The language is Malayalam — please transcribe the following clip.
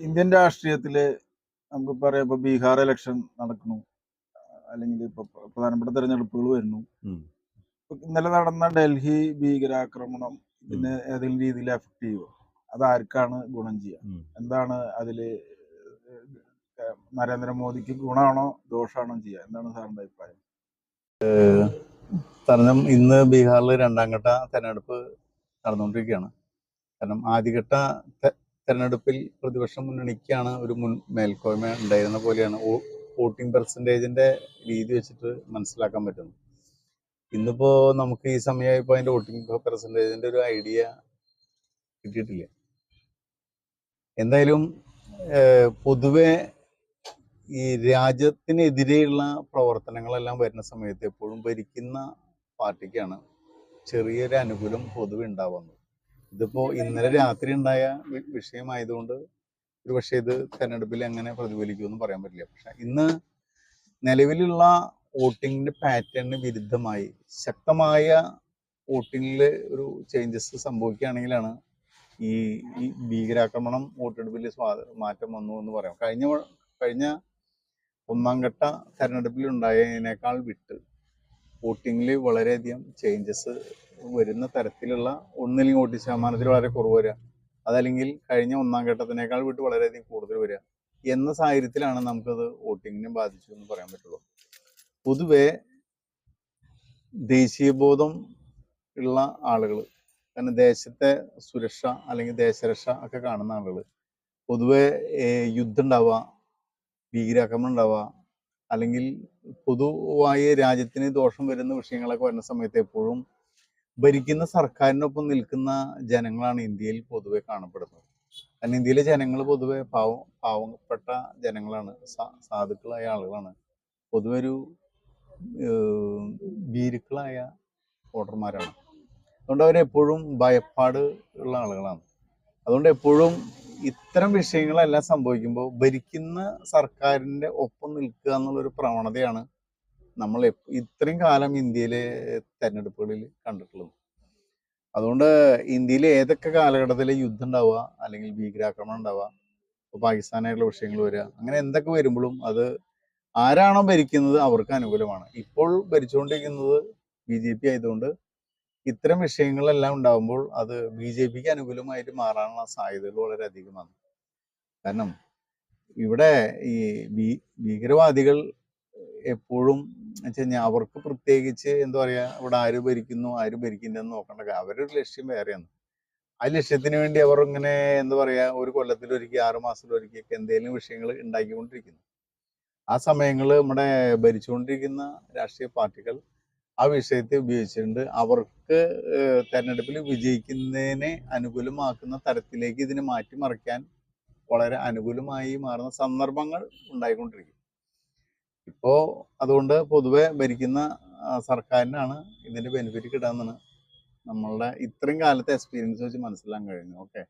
ഇന്ത്യൻ രാഷ്ട്രീയത്തിൽ നമുക്ക് പറയാം ഇപ്പൊ ബീഹാർ ഇലക്ഷൻ നടക്കുന്നു. അല്ലെങ്കിൽ ഇപ്പൊ പ്ര- പ്രധാനപ്പെട്ട തെരഞ്ഞെടുപ്പുകൾ വരുന്നു. ഇന്നലെ നടന്ന ഡൽഹി ഭീകരാക്രമണം ഇതിനെ ഏതെങ്കിലും രീതിയിൽ എഫക്ട് ചെയ്യുമോ അത് ആർക്കാണ് ഗുണം ചെയ്യുക എന്താണ് അതിൽ ഏഹ് നരേന്ദ്രമോദിക്ക് ഗുണമാണോ ദോഷമാണോ ചെയ്യുക എന്താണ് സാറിന്റെ അഭിപ്രായം? കാരണം ഇന്ന് ബീഹാറിൽ രണ്ടാം ഘട്ട തെരഞ്ഞെടുപ്പ് നടന്നുകൊണ്ടിരിക്കുകയാണ്. കാരണം ആദ്യഘട്ട തെരഞ്ഞെടുപ്പിൽ പ്രതിപക്ഷ മുന്നണിക്കാണ് ഒരു മുൻ മേൽക്കോയ്മ ഉണ്ടായിരുന്ന പോലെയാണ്. വോട്ടിംഗ് പെർസെന്റേജിന്റെ രീതി വെച്ചിട്ട് മനസ്സിലാക്കാൻ പറ്റുന്നു. ഇന്നിപ്പോൾ നമുക്ക് ഈ സമയമായപ്പോൾ അതിന്റെ വോട്ടിംഗ് പെർസെന്റേജിന്റെ ഒരു ഐഡിയ കിട്ടിയിട്ടില്ല. എന്തായാലും പൊതുവെ ഈ രാജ്യത്തിനെതിരെയുള്ള പ്രവർത്തനങ്ങളെല്ലാം വരുന്ന സമയത്ത് എപ്പോഴും ഭരിക്കുന്ന പാർട്ടിക്കാണ് ചെറിയൊരു അനുകൂലം പൊതുവെ ഉണ്ടാവുന്നത്. ഇതിപ്പോ ഇന്നലെ രാത്രി ഉണ്ടായ വിഷയമായതുകൊണ്ട് ഒരു പക്ഷേ ഇത് തെരഞ്ഞെടുപ്പിൽ എങ്ങനെ പ്രതിഫലിക്കുമെന്ന് പറയാൻ പറ്റില്ല. പക്ഷെ ഇന്ന് നിലവിലുള്ള വോട്ടിങ്ങിന്റെ പാറ്റേണിന് വിരുദ്ധമായി ശക്തമായ വോട്ടിങ്ങിൽ ഒരു ചേഞ്ചസ് സംഭവിക്കുകയാണെങ്കിലാണ് ഈ ഈ ഭീകരാക്രമണം വോട്ടെടുപ്പിൽ സ്വാ മാറ്റം വന്നു എന്ന് പറയാം. കഴിഞ്ഞ കഴിഞ്ഞ ഒന്നാം ഘട്ട തെരഞ്ഞെടുപ്പിൽ ഉണ്ടായതിനേക്കാൾ വിട്ട് വോട്ടിങ്ങിൽ വളരെയധികം ചേഞ്ചസ് വരുന്ന തരത്തിലുള്ള ഒന്നില്ലെങ്കിൽ വോട്ട് ശതമാനത്തിൽ വളരെ കുറവ് വരിക. അതല്ലെങ്കിൽ കഴിഞ്ഞ ഒന്നാം ഘട്ടത്തിനേക്കാൾ വിട്ട് വളരെയധികം കൂടുതൽ വരിക. എന്ന സാഹചര്യത്തിലാണ് നമുക്കത് വോട്ടിങ്ങിനെ ബാധിച്ചു എന്ന് പറയാൻ പറ്റുള്ളൂ. പൊതുവെ ദേശീയബോധം ഉള്ള ആളുകൾ കാരണം ദേശത്തെ സുരക്ഷ അല്ലെങ്കിൽ ദേശരക്ഷ ഒക്കെ കാണുന്ന ആളുകൾ പൊതുവെ യുദ്ധം ഉണ്ടാവുക ഭീകരാക്രമണം ഉണ്ടാവുക അല്ലെങ്കിൽ പൊതുവായി രാജ്യത്തിന് ദോഷം വരുന്ന വിഷയങ്ങളൊക്കെ വരുന്ന സമയത്ത് എപ്പോഴും ഭരിക്കുന്ന സർക്കാരിനൊപ്പം നിൽക്കുന്ന ജനങ്ങളാണ് ഇന്ത്യയിൽ പൊതുവെ കാണപ്പെടുന്നത്. കാരണം ഇന്ത്യയിലെ ജനങ്ങൾ പൊതുവെ പാവ പാവപ്പെട്ട ജനങ്ങളാണ്. സാധുക്കളായ ആളുകളാണ്. പൊതുവെ ഒരു ഭീരുക്കളായ വോട്ടർമാരാണ്. അതുകൊണ്ട് അവരെപ്പോഴും ഭയപ്പാട് ഉള്ള ആളുകളാണ്. അതുകൊണ്ട് എപ്പോഴും ഇത്തരം വിഷയങ്ങളെല്ലാം സംഭവിക്കുമ്പോൾ ഭരിക്കുന്ന സർക്കാരിന്റെ ഒപ്പം നിൽക്കുക എന്നുള്ളൊരു പ്രവണതയാണ് നമ്മൾ ഇത്രയും കാലം ഇന്ത്യയിലെ തെരഞ്ഞെടുപ്പുകളിൽ കണ്ടിട്ടുള്ളത്. അതുകൊണ്ട് ഇന്ത്യയിൽ ഏതൊക്കെ കാലഘട്ടത്തിൽ യുദ്ധം ഉണ്ടാവുക അല്ലെങ്കിൽ ഭീകരാക്രമണം ഉണ്ടാവുക ഇപ്പോൾ പാകിസ്ഥാനായിട്ടുള്ള വിഷയങ്ങൾ വരിക അങ്ങനെ എന്തൊക്കെ വരുമ്പോഴും അത് ആരാണോ ഭരിക്കുന്നത് അവർക്ക് അനുകൂലമാണ്. ഇപ്പോൾ ഭരിച്ചുകൊണ്ടിരിക്കുന്നത് ബി ജെ പി ആയതുകൊണ്ട് ഇത്തരം വിഷയങ്ങളെല്ലാം ഉണ്ടാകുമ്പോൾ അത് ബി ജെ പിക്ക് അനുകൂലമായിട്ട് മാറാനുള്ള സാധ്യതകൾ വളരെ അധികമാണ്. കാരണം ഇവിടെ ഈ ഭീകരവാദികൾ എപ്പോഴും വെച്ച് കഴിഞ്ഞാൽ അവർക്ക് പ്രത്യേകിച്ച് എന്താ പറയാ ഇവിടെ ആര് ഭരിക്കുന്നു ആര് ഭരിക്കുന്നെന്ന് നോക്കണ്ട അവരുടെ ലക്ഷ്യം വേറെയാണ്. ആ ലക്ഷ്യത്തിന് വേണ്ടി അവർ ഇങ്ങനെ എന്താ പറയാ ഒരു കൊല്ലത്തിലൊരിക്കൽ ആറ് മാസത്തിലൊരിക്കൽ എന്തെങ്കിലും വിഷയങ്ങൾ ഉണ്ടാക്കിക്കൊണ്ടിരിക്കുന്നു ആ സമയങ്ങൾ നമ്മുടെ ഭരിച്ചുകൊണ്ടിരിക്കുന്ന രാഷ്ട്രീയ പാർട്ടികൾ ആ വിഷയത്തെ ഉപയോഗിച്ചിട്ടുണ്ട്. അവർക്ക് തെരഞ്ഞെടുപ്പിൽ വിജയിക്കുന്നതിനെ അനുകൂലമാക്കുന്ന തരത്തിലേക്ക് ഇതിനെ മാറ്റിമറിക്കാൻ വളരെ അനുകൂലമായി മാറുന്ന സന്ദർഭങ്ങൾ ഉണ്ടായിക്കൊണ്ടിരിക്കും ഇപ്പോ അതുകൊണ്ട് പൊതുവെ ഭരിക്കുന്ന സർക്കാരിനാണ് ഇതിന്റെ ബെനിഫിറ്റ് കിട്ടാന്നാണ് നമ്മളുടെ ഇത്രയും കാലത്തെ എക്സ്പീരിയൻസ് വെച്ച് മനസ്സിലാക്കാൻ കഴിഞ്ഞു ഓക്കെ